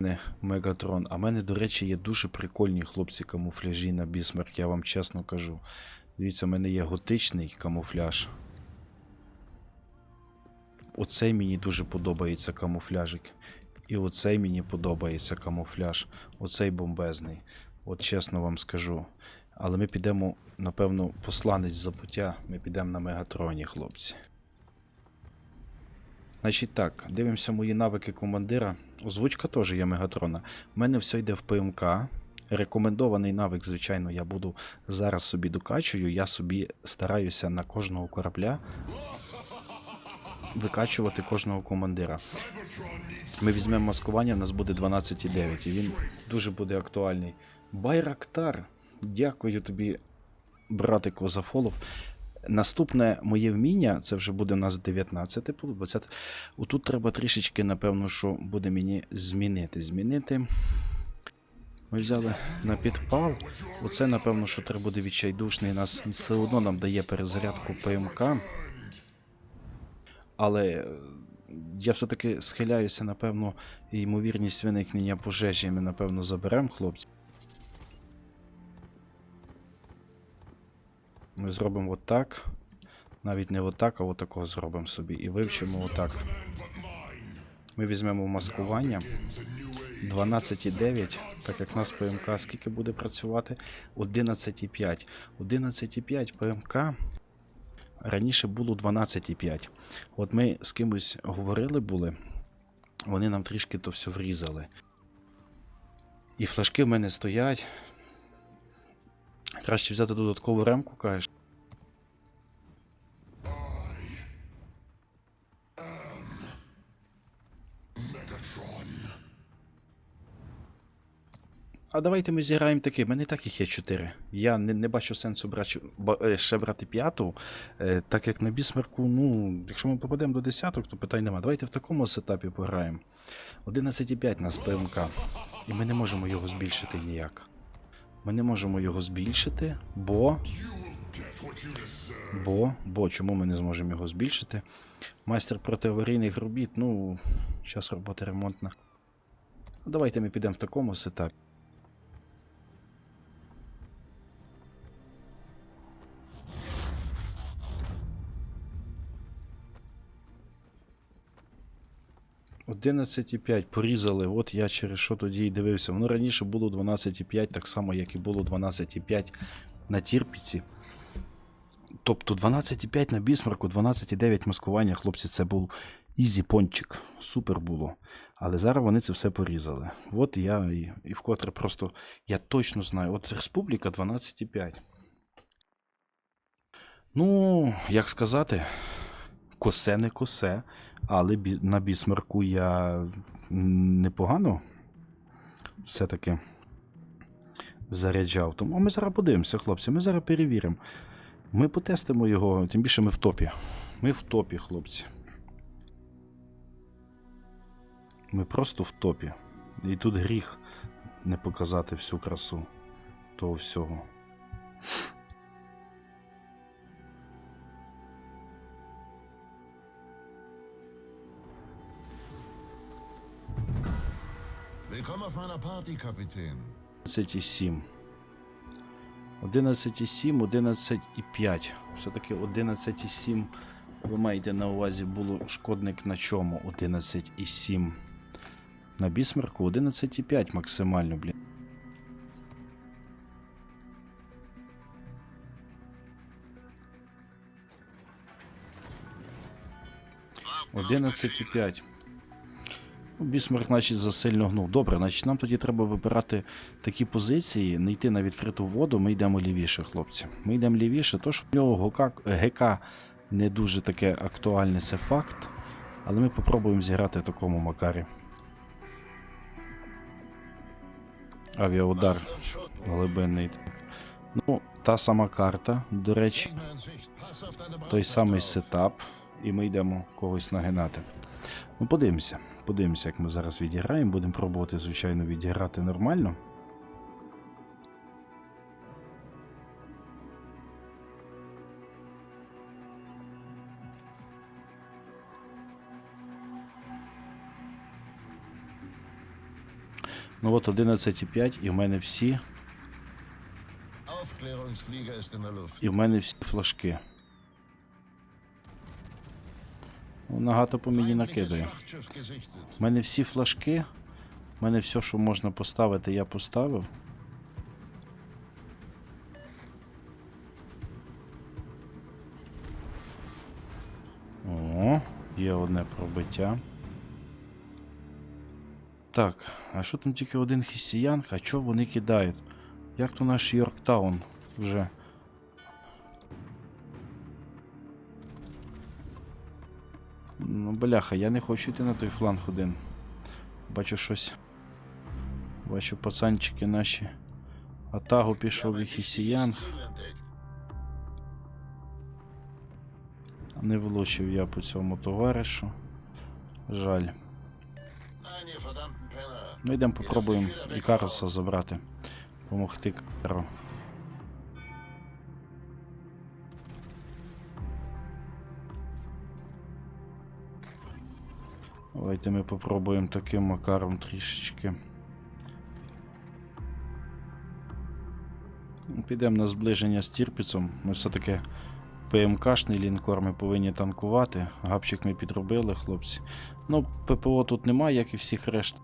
Не Мегатрон. А в мене, до речі, є дуже прикольні хлопці камуфляжі на бісмарк, я вам чесно кажу. Дивіться, в мене є готичний камуфляж. Оцей мені дуже подобається камуфляжик. І оцей мені подобається камуфляж. Оцей бомбезний. От чесно вам скажу. Але ми підемо, напевно, посланець забуття. Ми підемо на Мегатроні, хлопці. Значить так, дивимося мої навики командира. Озвучка теж є Мегатрона. У мене все йде в ПМК. Рекомендований навик, звичайно, я буду зараз собі докачую. Я собі стараюся на кожного корабля викачувати кожного командира. Ми візьмемо маскування, в нас буде 12,9, і він дуже буде актуальний. Байрактар, дякую тобі, братику, за фолов. Наступне моє вміння, це вже буде у нас 19, було 20. Отут треба трішечки, напевно, що буде мені змінити. Змінити. Ми взяли на підпал. Оце, напевно, що треба буде відчайдушний. Нас все одно нам дає перезарядку ПМК. Але е, я все-таки схиляюся, напевно, ймовірність виникнення пожежі ми, напевно, заберемо, хлопці. Ми зробимо отак. Навіть не отак, а отакого зробимо собі. І вивчимо отак. Ми візьмемо маскування. 12,9, так як в нас ПМК скільки буде працювати? 11,5. 11,5 ПМК. Раніше було 12,5. От ми з кимось говорили були, вони нам трішки то все врізали. І флажки в мене стоять. Краще взяти додаткову ремку, кажеш. А давайте ми зіграємо таки. Мене так їх є 4. Я не, не бачу сенсу брати, е, ще брати п'яту. Е, так як на бісмарку, ну, якщо ми попадемо до десяток, то питань нема. Давайте в такому сетапі пограємо. 11,5 нас ПМК. І ми не можемо його збільшити ніяк. Ми не можемо його збільшити, бо. Бо, бо чому ми не зможемо його збільшити? Майстер протиаварійних робіт, ну, час роботи ремонтна. Давайте ми підемо в такому сетапі. Одинадцять і п'ять порізали. От я через що тоді і дивився. Воно раніше було 12,5, так само, як і було 12,5 на Тірпіці. Тобто 12,5 на бісмарку, 12,9 маскування, хлопці, це був ізі пончик. Супер було. Але зараз вони це все порізали. От я і, і вкотре просто я точно знаю. От Республіка 12,5. Ну, як сказати, косе не косе, але на бісмарку я непогано все-таки заряджав. Тому ми зараз подивимося, хлопці. Ми зараз перевіримо. Ми потестимо його, тим більше ми в топі. Ми в топі, хлопці. Ми просто в топі. І тут гріх не показати всю красу того всього. Willkommen auf meiner Party, Kapitän. 11,7. 11,7, 11,5. Все-таки 11,7. Ви маєте на увазі було шкодник на чому? 11,7. На бісмарку 11,5 максимально, блін. Одинадцять і п'ять. Бісмарк, значить, засильно гнув. Добре, значить, нам тоді треба вибирати такі позиції, не йти на відкриту воду, ми йдемо лівіше, хлопці. Ми йдемо лівіше, то що в нього ГК, не дуже таке актуальне, це факт. Але ми попробуємо зіграти в такому макарі. Авіаудар глибинний. Ну, та сама карта, до речі, той самий сетап, і ми йдемо когось нагинати. Ну, подивимося. Подивимося, як ми зараз відіграємо. Будемо пробувати, звичайно, відіграти нормально. Ну от 11,5 і в мене всі, і в мене всі флажки. Нагато по мені накидає. У мене всі флажки. У мене все, що можна поставити, я поставив. О, є одне пробиття. Так, а що там тільки один хісіян? А чого вони кидають? Як то наш Йорктаун вже? Бляха, я не хочу йти на той фланг один. Бачу щось. Бачу пацанчики наші. Атагу пішов і хісіян. Не влучив я по цьому товаришу. Жаль. Penner. Ну йдемо попробуємо і Карлса забрати. Помогти Кару. Давайте ми попробуємо таким макаром трішечки. Підемо на зближення з Тірпіцом. Ми все-таки ПМКшний лінкор ми повинні танкувати. Гапчик ми підробили, хлопці. Ну, ППО тут немає, як і всіх решта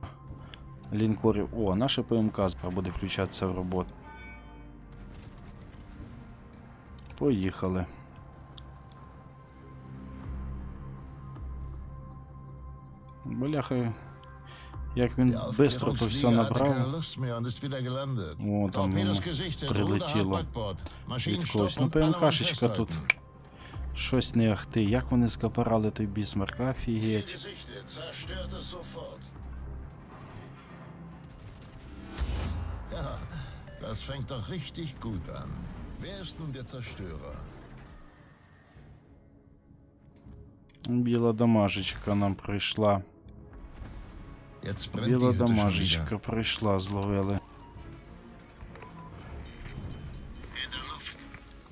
лінкорів. О, наша ПМК зараз буде включатися в роботу. Поїхали. Бляха, як він швидко то все набрав. О, там воно прилетіло від когось. Ну, ПМКшечка тут щось не ахти. Як вони скапарали той бісмарк, офігеть. gesichtet, zerstört es sofort. Ja, das fängt doch richtig gut an. Wer ist nun der Zerstörer? Біла дамажечка нам прийшла. Біла дамажечка прийшла, зловили.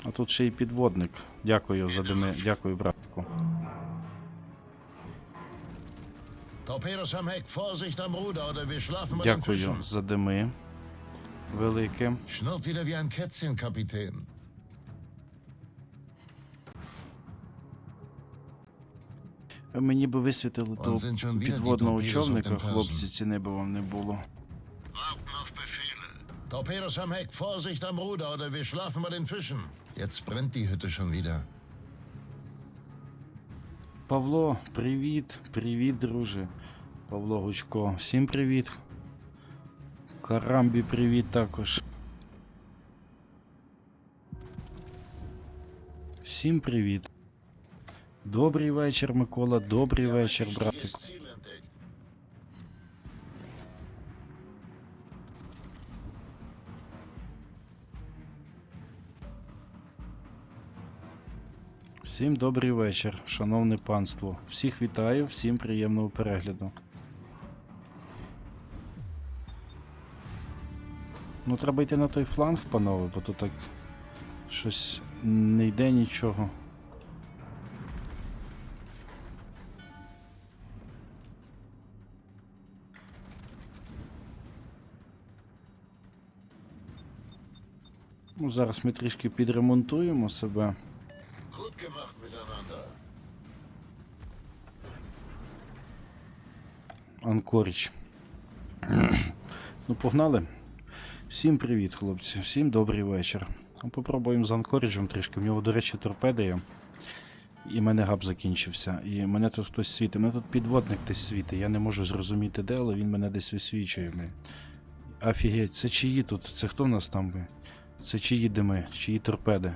А тут ще й підводник. Дякую за дими. Дякую, den Дякую за дими. Велике. Мені би висвітили того підводного човника, хлопці, ціни би вам не було. Torpedos am Heck, Vorsicht am Ruder oder wir schlafen bei den Fischen. Jetzt brennt die Hütte schon wieder. Павло, привіт, привіт, друже. Павло Гучко, всім привіт. Карамбі, привіт також. Всім привіт. Добрий вечір, Микола, добрий вечір, братику. Всім добрий вечір, шановне панство. Всіх вітаю, всім приємного перегляду. Ну, треба йти на той фланг, панове, бо то так щось не йде нічого. Ну, зараз ми трішки підремонтуємо себе. Анкоріч. ну, погнали. Всім привіт, хлопці. Всім добрий вечір. Ну, Попробуємо з Анкоріджем трішки. В нього, до речі, торпеди є. І мене габ закінчився. І мене тут хтось світить. Мене тут підводник десь світить. Я не можу зрозуміти де, але він мене десь висвічує. Офігеть, це чиї тут? Це хто в нас там? Це чиї дими, чиї торпеди?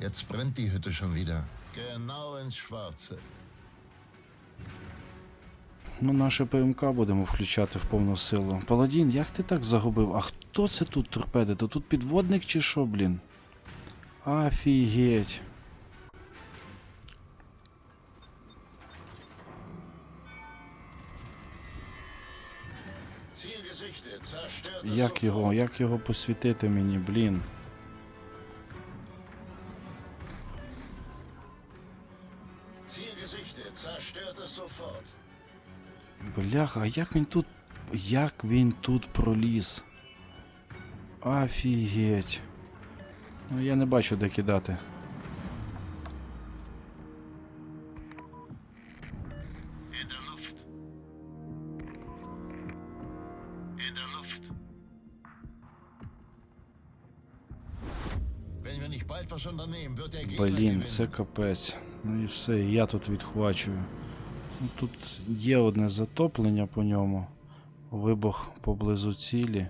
Jetzt brennt die Hütte schon wieder. Genau ins Schwarze. Ну, наше ПМК будемо включати в повну силу. Паладін, як ти так загубив? А хто це тут торпеди? То тут підводник чи що, блін? Es Як його, як його посвітити мені, блін. Бляха, а як він тут. Як він тут проліз? Офігеть. Ну я не бачу де кидати. Блін, це капець. Ну і все, я тут відхвачую. Ну, тут є одне затоплення по ньому. Вибух поблизу цілі.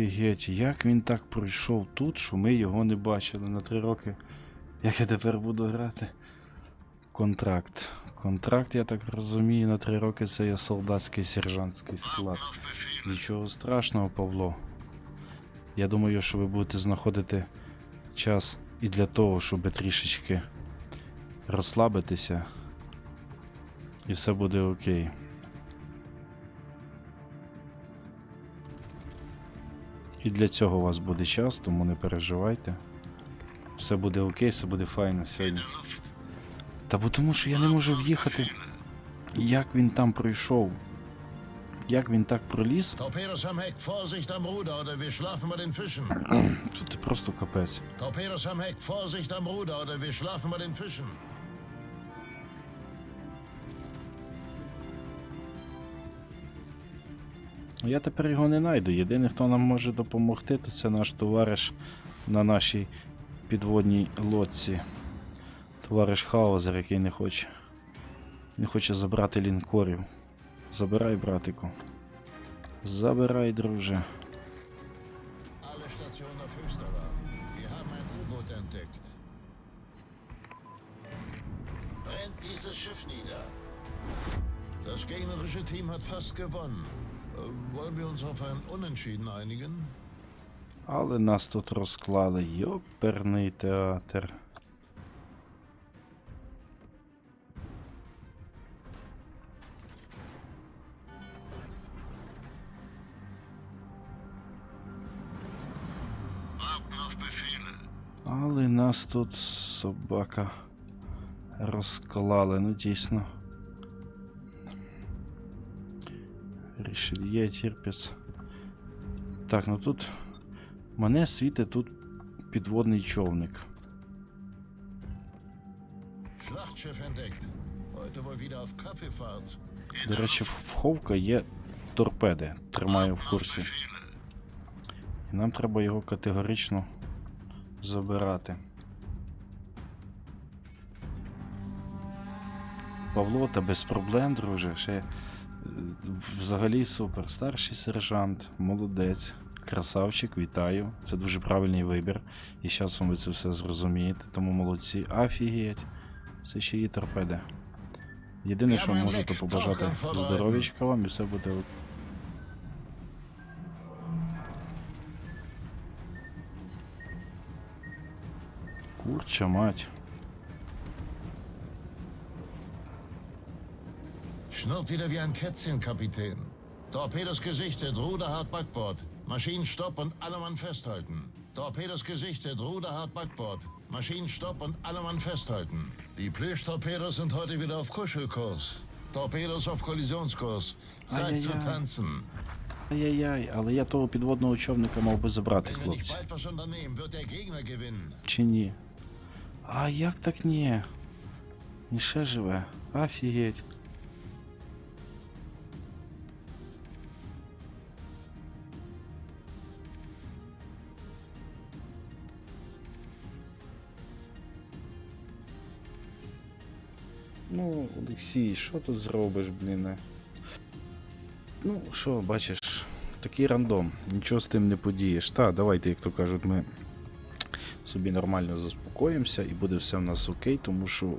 Офігеть, як він так пройшов тут, що ми його не бачили на три роки. Як я тепер буду грати? Контракт. Контракт, я так розумію, на три роки це є солдатський сержантський склад. Нічого страшного, Павло. Я думаю, що ви будете знаходити час і для того, щоб трішечки розслабитися. І все буде окей. І для цього у вас буде час, тому не переживайте. Все буде окей, все буде файно сьогодні. Та бо тому що я не можу в'їхати. Як він там пройшов? Як він так проліз? Torpedos am Heck, Я тепер його не знайду. Єдиний, хто нам може допомогти, то це наш товариш на нашій підводній лодці. Товариш Хаузер, який не хоче. Не хоче забрати лінкорів. Забирай, братику. Забирай, друже. Das gegnerische Team hat fast gewonnen. Wollen wir uns auf ein Unentschieden einigen? Але нас тут розклали. Йоперний театр. Але нас тут собака розклали, ну дійсно. Рішельє, Тірпіц. Так, ну тут. Мене світить тут підводний човник. До речі, в Ховка є торпеди. Тримаю в курсі. І нам треба його категорично забирати. Павло, та без проблем, друже. Ще взагалі супер. Старший сержант, молодець, красавчик, вітаю. Це дуже правильний вибір. І зараз ви це все зрозумієте. Тому молодці. Офігеть. Це ще є торпеди. Єдине, що можу, то побажати здоров'ячка вам і все буде. Курча мать. Schnurrt wieder wie ein Kätzchen, Kapitän. Torpedos gesichtet, Ruderhart Backbord. Maschinenstopp und alle Mann festhalten. Torpedos gesichtet, Ruderhart Backbord. Maschinenstopp und alle Mann festhalten. Die Plüschtorpedos sind heute wieder auf Kuschelkurs. Torpedos auf Kollisionskurs. Zeit zu Eieiei. tanzen. Ай-яй-яй, але я того підводного човника мав би забрати, Wenn wir nicht хлопці. bald was unternehmen, wird der Gegner gewinnen. Чи ні? А як так ні? Він ще живе. Офігеть. Ну, Олексій, що тут зробиш, блін? е? Ну, що, бачиш, такий рандом, нічого з тим не подієш. Та, давайте, як то кажуть, ми собі нормально заспокоїмося і буде все в нас окей, тому що